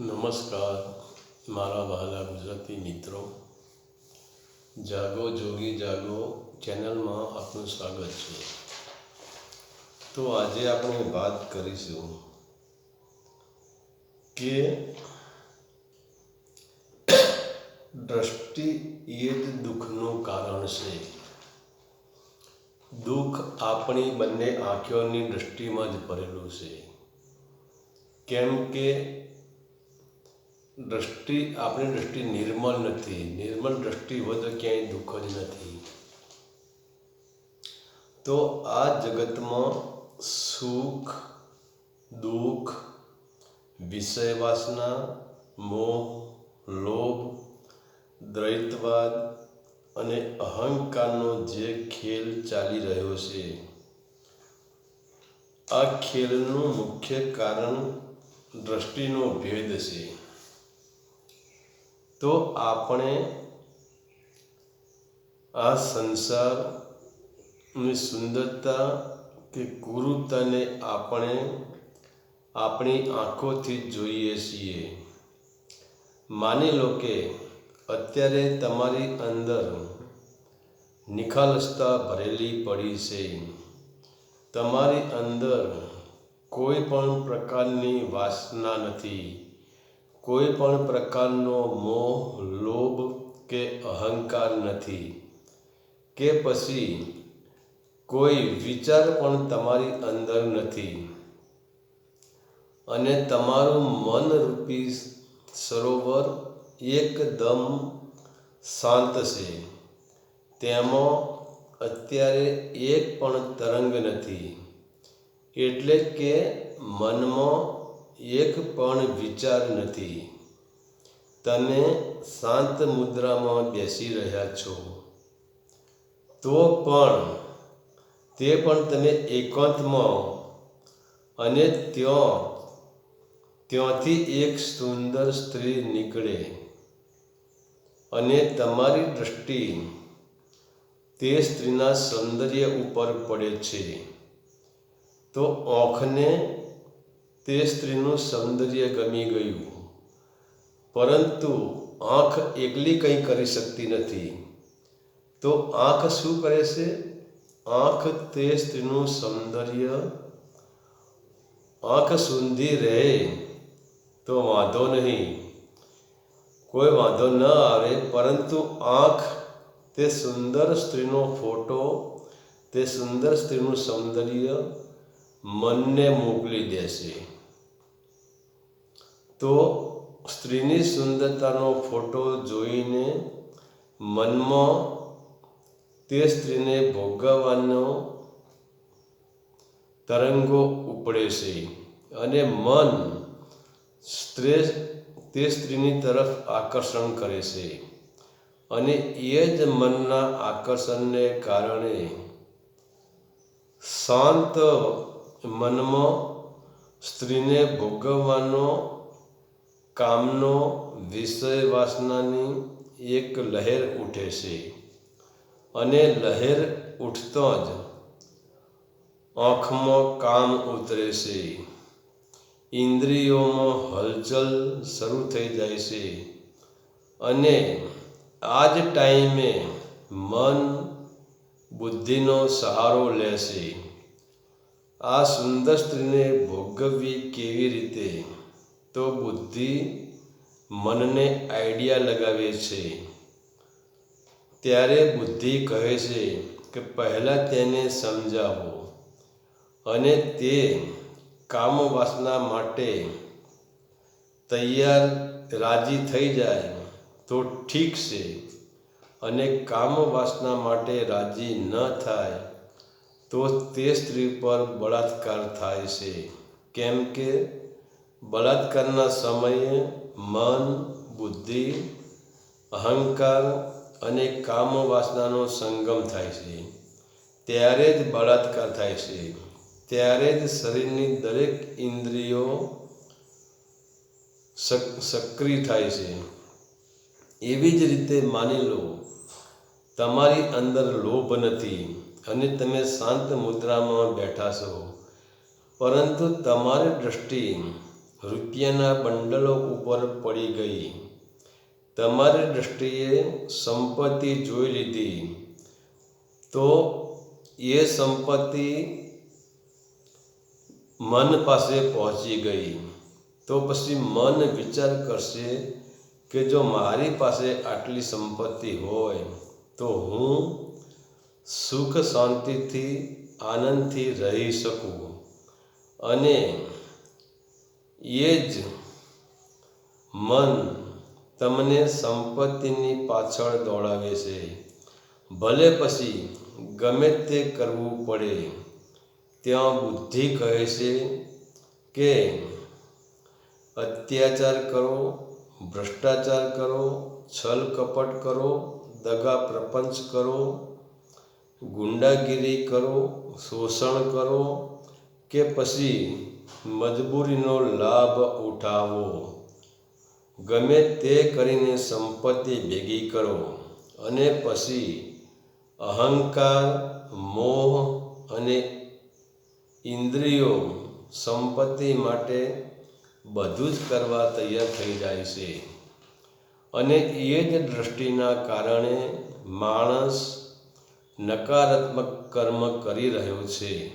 નમસ્કાર, મારા વહાલા ગુજરાતી મિત્રો. જાગો, જોગી જાગો, ચેનલમાં આપનું સ્વાગત છે. તો આજે આપણે વાત કરીશું કે દ્રષ્ટિ એ જ દુઃખનું કારણ છે. દુઃખ આપણી બંને આંખોની દ્રષ્ટિમાં જ ભરેલું છે. કેમ કે દ્રષ્ટિ, આપણી દ્રષ્ટિ નિર્મળ નથી. નિર્મળ દ્રષ્ટિ હોય તો ક્યાંય દુઃખ જ નથી. તો આ જગતમાં સુખ, દુઃખ વિષય વાસના મોહ, લોભ, દ્વૈતવાદ અને અહંકારનો જે ખેલ ચાલી રહ્યો છે, આ ખેલનું મુખ્ય કારણ દ્રષ્ટિનો ભેદ છે. તો આપણે આ સંસારની સુંદરતા કે ગુરુતાને આપણે આપણી આંખોથી જોઈએ છીએ. માની લો કે અત્યારે તમારી અંદર નિખાલસતા ભરેલી પડી છે. તમારી અંદર કોઈ પણ પ્રકારની વાસના નથી. કોઈ પણ પ્રકારનો મોહ, લોભ કે અહંકાર નથી. કે પછી કોઈ વિચાર પણ તમારી અંદર નથી. અને તમારું મનરૂપી સરોવર એકદમ શાંત છે. તેમાં અત્યારે એક પણ તરંગ નથી. એટલે કે મનમાં એક પણ વિચાર નથી. તમે શાંત મુદ્રામાં બેસી રહ્યા છો. તો પણ તે પણ તમે એકાંતમાં અને ત્યાં, ત્યાંથી એક સુંદર સ્ત્રી નીકળે અને તમારી દૃષ્ટિ તે સ્ત્રીના સૌંદર્ય ઉપર પડે છે. તો આંખને તે સ્ત્રીનું સૌંદર્ય ગમી ગયું. પરંતુ આંખ એકલી કંઈ કરી શકતી નથી. તો આંખ શું કરે છે? આંખ તે સ્ત્રીનું સૌંદર્ય. આંખ સુંધી રહે તો વાંધો નહીં. કોઈ વાંધો ન આવે, પરંતુ આંખ તે સુંદર સ્ત્રીનો ફોટો, તે સુંદર સ્ત્રીનું સૌંદર્ય મનને મોકલી દેશે. તો સ્ત્રીની સુંદરતાનો ફોટો જોઈને મનમાં તે સ્ત્રીને ભોગવવાનો તરંગો ઉપડે છે અને મન સ્ત્રી, તે સ્ત્રીની તરફ આકર્ષણ કરે છે. અને એ જ મનના આકર્ષણને કારણે શાંત મનમાં સ્ત્રીને ભોગવવાનો કામનો વિષય વાસનાની એક લહેર ઉઠે છે. અને લહેર ઉઠતો જ આંખમાં કામ ઉતરે છે. ઇન્દ્રિયોમાં હલચલ શરૂ થઈ જાય છે. અને આ જ ટાઈમે મન બુદ્ધિનો સહારો લેશે આ સુંદર સ્ત્રીને ભોગવવી કેવી રીતે? તો બુદ્ધિ મનને આઈડિયા લગાવે છે. ત્યારે બુદ્ધિ કહે છે કે પહેલાં તેને સમજાવો અને તે કામ વાસના માટે તૈયાર, રાજી થઈ જાય તો ઠીક છે અને કામ વાસના માટે રાજી ન થાય તો તે સ્ત્રી પર બળાત્કાર થાય છે. કેમ કે બળાત્કારના સમયે મન, બુદ્ધિ, અહંકાર અને કામ વાસનાનો સંગમ થાય છે. ત્યારે જ બળાત્કાર થાય છે. ત્યારે જ શરીરની દરેક ઇન્દ્રિયો સક્રિય થાય છે. એવી જ રીતે માની લો, તમારી અંદર લોભ નથી. અને તમે શાંત મુદ્રામાં બેઠા છો. પરંતુ તમારી દૃષ્ટિ રૂપિયાના બંડલો ઉપર પડી ગઈ. તમારી દૃષ્ટિએ સંપત્તિ જોઈ લીધી. તો એ સંપત્તિ મન પાસે પહોંચી ગઈ. તો પછી મન વિચાર કરશે કે જો મારી પાસે આટલી સંપત્તિ હોય તો હું સુખ શાંતિથી, આનંદથી રહી શકું. અને એ જ મન તમને સંપત્તિની પાછળ દોડાવે છે. ભલે પછી ગમે તે કરવું પડે, ત્યાં બુદ્ધિ કહે છે કે, અત્યાચાર કરો, ભ્રષ્ટાચાર કરો, છલ કપટ કરો, દગા પ્રપંચ કરો ગુંડાગીરી કરો, શોષણ કરો કે પછી મજબૂરીનો લાભ ઉઠાવો? ગમે તે કરીને સંપત્તિ ભેગી કરો અને પછી અહંકાર, મોહ અને ઇન્દ્રિયો સંપત્તિ માટે બધું જ કરવા તૈયાર થઈ જાય છે. અને એ જ દૃષ્ટિના કારણે માણસ નકારાત્મક કર્મ કરી રહ્યો છે.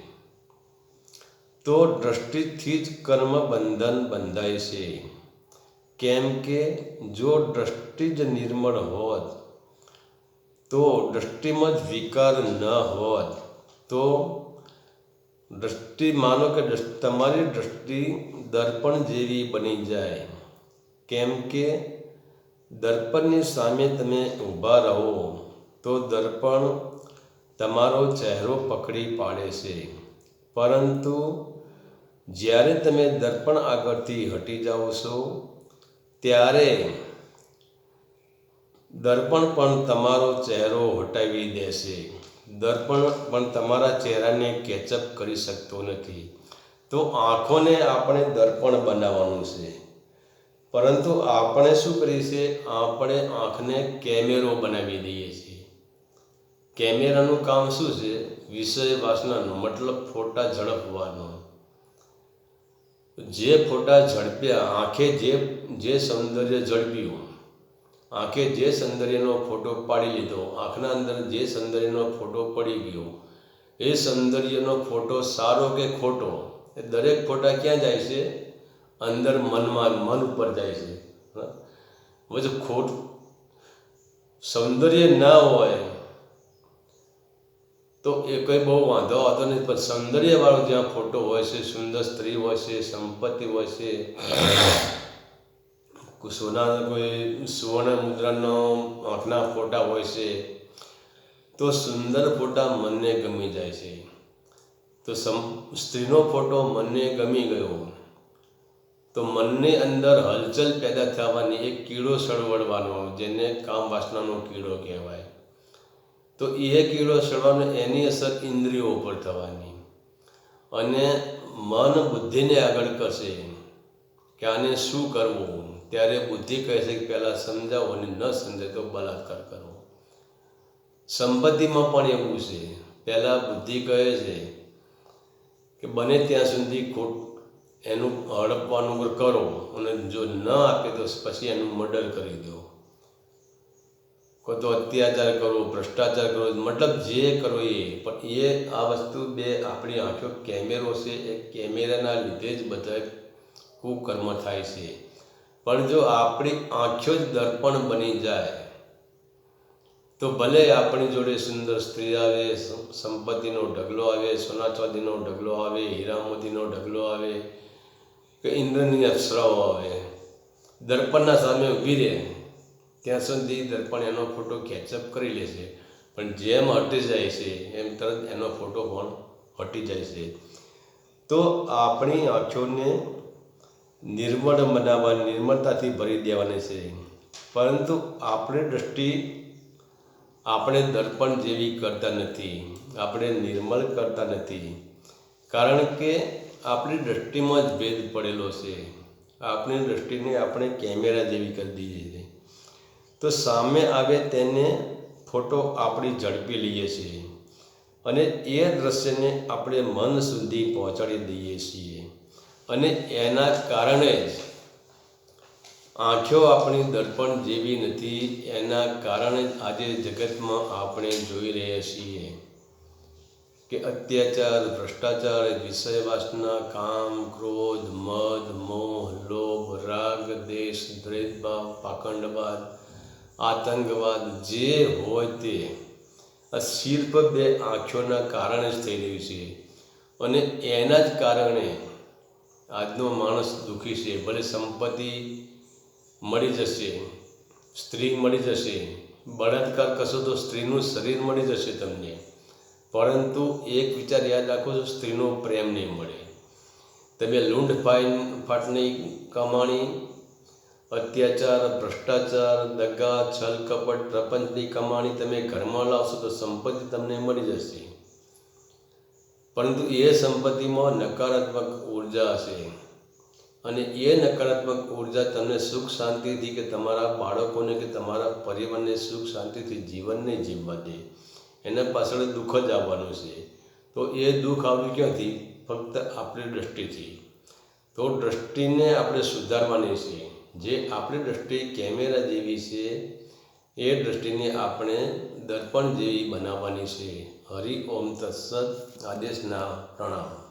તો દ્રષ્ટિથી જ કર્મ બંધન બંધાય છે. કેમ કે જો દ્રષ્ટિ જ નિર્મળ હોત, તો દ્રષ્ટિમાં જ વિકાર ન હોત, તો દ્રષ્ટિ માનો કે તમારી દ્રષ્ટિ દર્પણ જેવી બની જાય. કેમ કે દર્પણની સામે તમે ઊભા રહો, તો દર્પણ તમારો ચહેરો પકડી પાડે છે. પરંતુ જ્યારે તમે દર્પણ આગળથી હટી જાઓ છો, ત્યારે દર્પણ પણ તમારો ચહેરો હટાવી દેશે. દર્પણ પણ તમારા ચહેરાને કેચઅપ કરી શકતો નથી. તો આંખોને આપણે દર્પણ બનાવવાનું છે. પરંતુ આપણે શું કરીએ છીએ? આપણે આંખને કેમેરો બનાવી દઈએ છીએ. કેમેરાનું કામ શું છે? વિષય વાસનાનો મતલબ ફોટા ઝડપવાનો. જે ફોટા ઝડપ્યા, આંખે જે જે સૌંદર્ય ઝડપ્યું, આંખે જે સૌંદર્યનો ફોટો પાડી લીધો, આંખના અંદર જે સૌંદર્યનો ફોટો પડી ગયો, એ સૌંદર્યનો ફોટો સારો કે ખોટો, એ દરેક ફોટા ક્યાં જાય છે? અંદર મનમાં, મન ઉપર જાય છે. જો ખોટ, સૌંદર્ય ના હોય તો એ કંઈ બહુ વાંધો આવતો નથી પણ સૌંદર્યવાળો જ્યાં ફોટો હોય છે, સુંદર સ્ત્રી હોય છે, સંપત્તિ હોય છે સોના કોઈ સુવર્ણ મુદ્રાનો આંખના ફોટા હોય છે, તો સુંદર ફોટા મનને ગમી જાય છે. તો સમ, સ્ત્રીનો ફોટો મનને ગમી ગયો. તો મનની અંદર હલચલ પેદા થવાની એક કીડો સળવડવાનો જેને કામ વાસનાનો કીડો કહેવાય. તો એ કીડો સડવાનો એની અસર ઇન્દ્રિયો ઉપર થવાની. અને મન બુદ્ધિને આગળ કરશે. કે આને શું કરવું? ત્યારે બુદ્ધિ કહે છે કે પહેલાં સમજાવો અને ન સમજે તો બલાત્કાર કરવો સંપત્તિમાં પણ એવું છે. પહેલાં બુદ્ધિ કહે છે કે બને ત્યાં સુધી ખોટ એનું હડપવાનું કરો અને જો ન આપે તો પછી એનું મર્ડર કરી દો. કોઈ તો અત્યાચાર કરો ભ્રષ્ટાચાર કરો મતલબ જે કરો એ, પણ એ આ વસ્તુ બે આપણી આંખો કેમેરો છે, એ કેમેરાના લીધે જ બધા કુકર્મ થાય છે. પણ જો આપણી આંખો જ દર્પણ બની જાય, તો ભલે આપણી જોડે સુંદર સ્ત્રી આવે સંપત્તિનો ઢગલો આવે સોના ચાંદીનો ઢગલો આવે, હીરા મોતીનો ઢગલો આવે, કે ઇન્દ્રની અપ્સરાઓ આવે, દર્પણના સામે ઊભી રહે ત્યાં સુધી દર્પણ એનો ફોટો કેચઅપ કરી લે છે. પણ જેમ હટી જાય છે, એમ તરત એનો ફોટો પણ હટી જાય છે. તો આપણી આંખોને નિર્મળ બનાવવા, નિર્મળતાથી ભરી દેવાની છે. પરંતુ આપણે દૃષ્ટિ આપણે દર્પણ જેવી કરતા નથી. આપણે નિર્મળ કરતા નથી. કારણ કે આપણી દૃષ્ટિમાં જ ભેદ પડેલો છે. આપણી દૃષ્ટિને આપણે કેમેરા જેવી કરી દીધી છે તો સામે આવે તેને ફોટો આપણે ઝડપી લઈએ છીએ અને એ દ્રશ્યને આપણે મન સુધી પહોંચાડી દઈએ છીએ. અને એના કારણે જ આંખો આપણી દર્પણ જેવી નથી, એના કારણે જ આજે જગતમાં આપણે જોઈ રહ્યા છીએ કે અત્યાચાર, ભ્રષ્ટાચાર વિષય વાસના કામ, ક્રોધ, મદ, મોહ, લોભ, રાગ, દેશ, દ્વેષભાવ, પાખંડવાદ આતંકવાદ જે હોય તે આ સિર્ફ બે આંખોના કારણે જ થઈ રહ્યું છે. અને એના જ કારણે આજનો માણસ દુઃખી છે. ભલે સંપત્તિ મળી જશે, સ્ત્રી મળી જશે, બળાત્કાર કરશો તો સ્ત્રીનું શરીર મળી જશે તમને. પરંતુ એક વિચાર યાદ રાખો છો, સ્ત્રીનો પ્રેમ નહીં મળે. તમે લૂંડ ફાઈન, ફાટની કમાણી અત્યાચાર, ભ્રષ્ટાચાર, દગા, છલ, કપટ, પ્રપંચની કમાણી તમે ઘરમાં લાવશો તો સંપત્તિ તમને મળી જશે. પરંતુ એ સંપત્તિમાં નકારાત્મક ઊર્જા હશે. અને એ નકારાત્મક ઊર્જા તમને સુખ શાંતિથી કે તમારા બાળકોને કે તમારા પરિવારને સુખ શાંતિથી જીવન નહીં જીવવા દે. એના પાછળ દુઃખ જ આવવાનું છે. તો એ દુઃખ આવ્યું ક્યાંથી? ફક્ત આપણી દૃષ્ટિથી તો દૃષ્ટિને આપણે સુધારવાની છે. જે આપણી દ્રષ્ટિ કેમેરા જેવી છે, એ દૃષ્ટિને આપણે દર્પણ જેવી બનાવવાની છે. હરિ ઓમ તત્સદ આદેશના પ્રણામ.